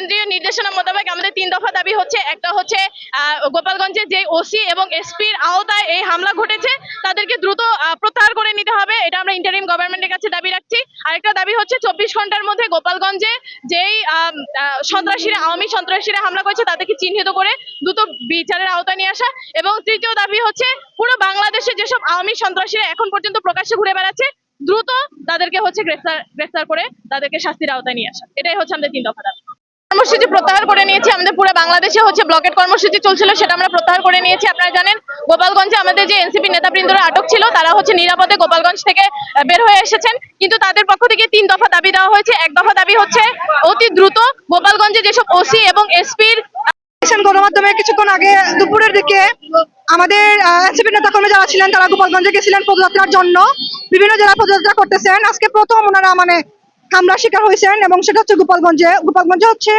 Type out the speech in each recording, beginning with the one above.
কেন্দ্রীয় নির্দেশনা মোতাবেক আমাদের তিন দফা দাবি হচ্ছে। একটা হচ্ছে আহ, গোপালগঞ্জে যে ওসি এবং এসপির আওতায় এই হামলা ঘটেছে তাদেরকে দ্রুত প্রত্যাহার করে নিতে হবে। এটা আমরা ইন্টারিম গভর্নমেন্টের কাছে দাবি রাখছি। আরেকটা দাবি হচ্ছে চব্বিশ ঘণ্টার মধ্যে গোপালগঞ্জে যেই সন্ত্রাসীরা আওয়ামী সন্ত্রাসীরা হামলা করেছে তাদেরকে চিহ্নিত করে দ্রুত বিচারের আওতায় নিয়ে আসা। এবং তৃতীয় দাবি হচ্ছে পুরো বাংলাদেশে যেসব আওয়ামী সন্ত্রাসীরা এখন পর্যন্ত প্রকাশ্যে ঘুরে বেড়াচ্ছে দ্রুত তাদেরকে হচ্ছে গ্রেফতার গ্রেফতার করে তাদেরকে শাস্তির আওতায় নিয়ে আসা। এটাই হচ্ছে আমাদের তিন দফা দাবি। কর্মসূচি প্রত্যাহার করে নিয়েছি, আমাদের পুরো বাংলাদেশে হচ্ছে ব্লকেট কর্মসূচি চলছিল, সেটা আমরা প্রত্যাহার করে নিয়েছি। আপনারা জানেন, গোপালগঞ্জে আমাদের যে এনসিপি নেতাবৃন্দরা আটক ছিল, তারা হচ্ছে নিরাপদে গোপালগঞ্জ থেকে বের হয়ে এসেছেন। কিন্তু তাদের পক্ষ থেকে তিন দফা দাবি দেওয়া হয়েছে। এক দফা দাবি হচ্ছে, অতি দ্রুত গোপালগঞ্জে যেসব ওসি এবং এসপির গণমাধ্যমে কিছুক্ষণ আগে দুপুরের দিকে আমাদের এনসিপি নেতা কর্মী যারা ছিলেন, তারা গোপালগঞ্জে গেছিলেন পদযাত্রার জন্য। বিভিন্ন জেলায় পদযাত্রা করতেছেন। আজকে প্রথম ওনারা মানে হামলার শিকার হয়েছেন এবং সেটা হচ্ছে গোপালগঞ্জে। গোপালগঞ্জে হচ্ছে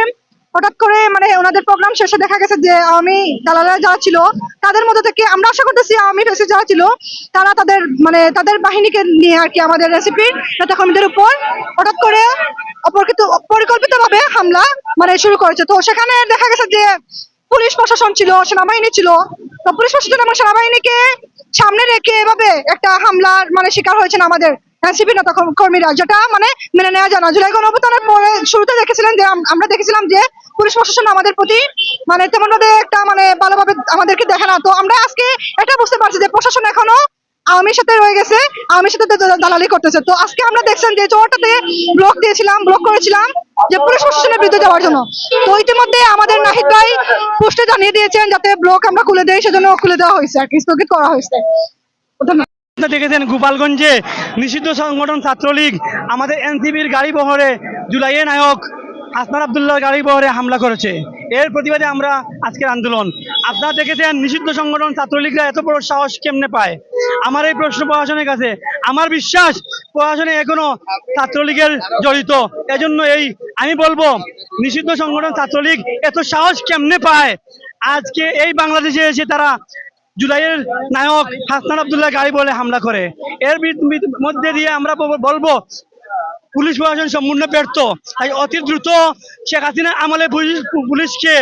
হঠাৎ করে মানে ওনাদের প্রোগ্রাম শেষে দেখা গেছে যে আওয়ামী দালালেরা যারা ছিল, তাদের মধ্যে থেকে আমরা আশা করতেছি আওয়ামী ফেসে যারা ছিল, তারা তাদের মানে তাদের বাহিনীকে নিয়ে আর কি আমাদের রেসিপির নেতা কর্মীদের উপর হঠাৎ করে অপরকৃত, পরিকল্পিতভাবে হামলা মানে শুরু করেছে। তো সেখানে দেখা গেছে যে পুলিশ প্রশাসন ছিল, সেনাবাহিনী ছিল। তো পুলিশ প্রশাসন এবং সেনাবাহিনীকে সামনে রেখে এভাবে একটা হামলার মানে শিকার হয়েছেন আমাদের এনসিপি নেতা কর্মীরা, যেটা মানে মেনে নেওয়া যায় না। জুলাই গণঅভ্যুত্থানের পরে শুরুতে দেখেছিলেন যে আমরা দেখেছিলাম যে পুলিশ প্রশাসন আমাদের প্রতি মানে তেমন একটা মানে ভালোভাবে আমাদেরকে দেখে না। তো আমরা আজকে এটা বুঝতে পারছি যে প্রশাসন এখনও আওয়ামীর সাথে রয়ে গেছে, আওয়ামীর সাথে দালালি করতেছে। তো আজকে আমরা দেখছেন যে চৌহাটাতে ব্লক দিয়েছিলাম ব্লক করেছিলাম যে পুলিশ প্রশাসনের বিরুদ্ধে যাওয়ার জন্য। তো ইতিমধ্যে আমাদের নাহিদ ভাই পোস্টে জানিয়ে দিয়েছেন যাতে ব্লক আমরা খুলে দেই, সেজন্য খুলে দেওয়া হয়েছে আর কি, স্থগিত করা হয়েছে। ধন্যবাদ। আপনারা দেখেছেন গোপালগঞ্জে নিষিদ্ধ সংগঠন ছাত্রলীগ, আমাদের এনসিবির গাড়ি বহরে জুলাইয়ে নায়ক আসমান আবদুল্লাহর গাড়ি বহরে হামলা করেছে। এর প্রতিবাদে আমরা আজকের আন্দোলন। আপনারা দেখেছেন নিষিদ্ধ সংগঠন ছাত্রলীগরা এত বড় সাহস কেমনে পায়? আমার এই প্রশ্ন প্রশাসনের কাছে। আমার বিশ্বাস প্রশাসনে এখনও ছাত্রলীগের জড়িত। এজন্য এই আমি বলব, নিষিদ্ধ সংগঠন ছাত্রলীগ এত সাহস কেমনে পায়? আজকে এই বাংলাদেশে এসে তারা জুলাইয়ের নায়ক হাসনান আবদুল্লাহ গাড়ি বলে হামলা করে। এর মধ্যে দিয়ে আমরা বলব, পুলিশ প্রশাসন সম্পূর্ণ ব্যর্থ। তাই অতি দ্রুত শেখ হাসিনার আমলে পুলিশকে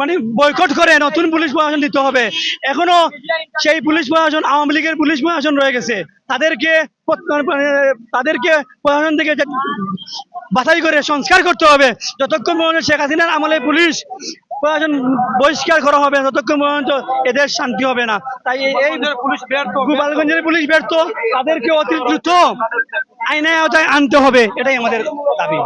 মানে বয়কট করে নতুন পুলিশ প্রশাসন দিতে হবে। এখনও সেই পুলিশ প্রশাসন, আওয়ামী লীগের পুলিশ প্রশাসন রয়ে গেছে। তাদেরকে মানে তাদেরকে প্রশাসন থেকে বাছাই করে সংস্কার করতে হবে। যতক্ষণ শেখ হাসিনার আমলে পুলিশ প্রশাসন বহিষ্কার করা হবে যতক্ষণ পর্যন্ত এদের শান্তি হবে না। তাই এই- এই পুলিশ ব্যর্থ গোপালগঞ্জের পুলিশ ব্যর্থ তাদেরকে অতি দ্রুত আইনে আওতায় আনতে হবে এটাই আমাদের দাবি।